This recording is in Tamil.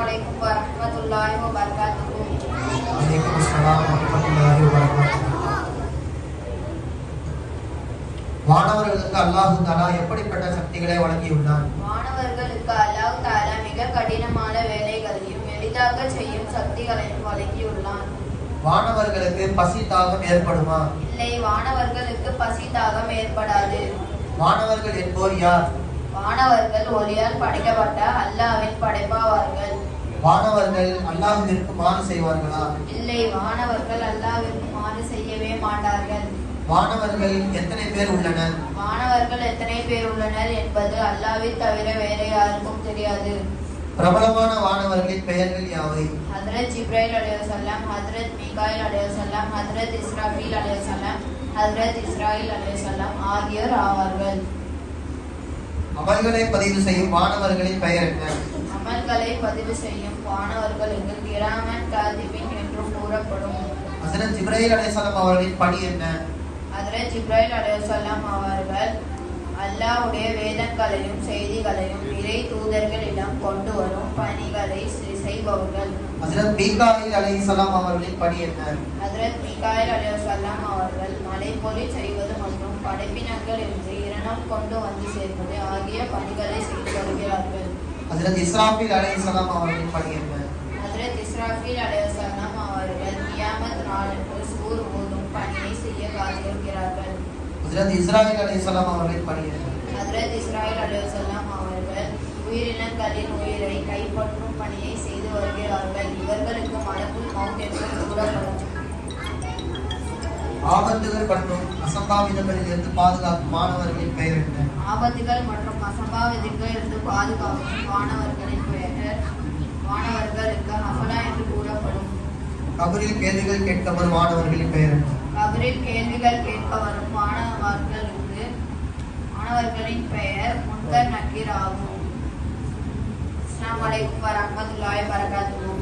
அலைக்கும் வரஹ்மத்துல்லாஹி வபரகாத்துஹு வலைக்கும் அஸ்ஸலாம் வரஹ்மத்துல்லாஹி வபரகாத்துஹு அல்லாஹு தஆலா எப்படிப்பட்ட சக்திகளை வழங்கியுள்ளான்? மாணவர்களுக்கு அல்லாஹ் தஆலா மிக கடினமான வேலைகளையும் எளிதாக செய்யும் சக்திகளையும் வழங்கியுள்ளான். மாணவர்களுக்கு பசி தாகம் ஏற்படுமா? இல்லை வானவர்களுக்கு பசி தாகம் ஏற்படாது. மாணவர்கள் என்போர் யார்? வானவர்கள் ஒளியால் படைக்கப்பட்ட அல்லாஹ்வின் மாணவர்கள் அல்லாஹ்விற்கு மாறு செய்வார்களா? இல்லை வானவர்கள் அல்லாஹ்விற்கு மாறு செய்யவே மாட்டார்கள். மாணவர்கள் எத்தனை பேர் உள்ளனர்? மாணவர்கள் எத்தனை பேர் உள்ளனர் என்பது அல்லாஹ்வை தவிர வேற யாருக்கும் தெரியாது. பிரபலமான மாணவர்களின் பெயர்கள் யாவை? ஹஜ்ரத் ஜிப்ரைல் அலைஹிஸ்ஸலாம் ஹஜ்ரத் மீகாயில் அலைஹிஸ்ஸலாம் ஹஜ்ரத் இஸ்ராஃபீல் அலைஹிஸ்ஸலாம் ஹஜ்ரத் இஸ்ராயில் அலைஹிஸ்ஸலாம் ஆகியோர் ஆவார்கள். அமல்களை பதிவு செய்யும் மாணவர்களின் பெயர் என்ன? அமல்களை பதிவு செய்யும் வானவர்களுக்கு கிராமன் காதிபின் என்றும் கூறப்படும். ஹசரத் ஜிப்ராஹிம் அலைஹிஸ்ஸலாம் அவர்களின் பணி என்ன? ஹஜ்ரத் ஜிப்ரைல் அலைஹிஸ்ஸலாம் அவர்கள் அல்லாஹ்வுடைய வேதங்களையும் செய்திகளையும் இறை தூதர்களிடம் கொண்டு வரும் பணிகளை செய்பவர்கள். ஹசரத் மீகாயில் அலைஹிஸ்ஸலாம் அவர்களின் பணி என்ன? ஹஜ்ரத் மிகாயில் அலைஹிஸ்ஸலாம் அவர்கள் மலைப்பொலி செய்வது மற்றும் படைப்பினங்கள் என்று இரணம் கொண்டு வந்து சேர்ப்பது ஆகிய பணிகளை செய்து வருகிறார்கள். ஹசரத் இஸ்ராஃபில் அலைஹிஸ்ஸலாம் அவர்களின் பணி என்ன ஹஜ்ரத் இஸ்ராஃபீல் அலைஹிஸ்ஸலாம் அவர்கள் கியாமத் நாளுக்கு சூர் ஊதும் பணியை செய்ய காத்திருக்கிறார்கள். ஹசரத் இஸ்ராயில் அலைஹிஸ்ஸலாம் அவர்களின் பணி என்ன ஹஜ்ரத் இஸ்ராயில் அலைஹிஸ்ஸலாம் அவர்கள் உயிரினங்களின் உயிரை கைப்பற்றும் பணியை செய்து வருகிறார்கள். இவர்களுக்கு மலக்குள் மவுத் என்று கூறப்படும் ஆபத்துகள் மற்றும் அசம்பாவிதங்களில் இருந்து பாதுகாக்கும் மாணவர்களின் பெயர் என்ன? ஆபத்துகள் மற்றும் அசம்பாவிதங்கள் இருந்து பாதுகாக்கும் மாணவர்களின் பெயர் மாணவர்களுக்கு என்று கூறப்படும். கபரில் கேள்விகள் கேட்க வரும் மாணவர்களின் பெயர் என்ன? கபரில் கேள்விகள் கேட்க வரும் மாணவர்களுக்கு மாணவர்களின் பெயர் முன்கர் நக்கீர் ஆகும். அஸ்ஸலாமு அலைக்கும் வரஹ்மத்துல்லாஹி வபரகாத்துஹு.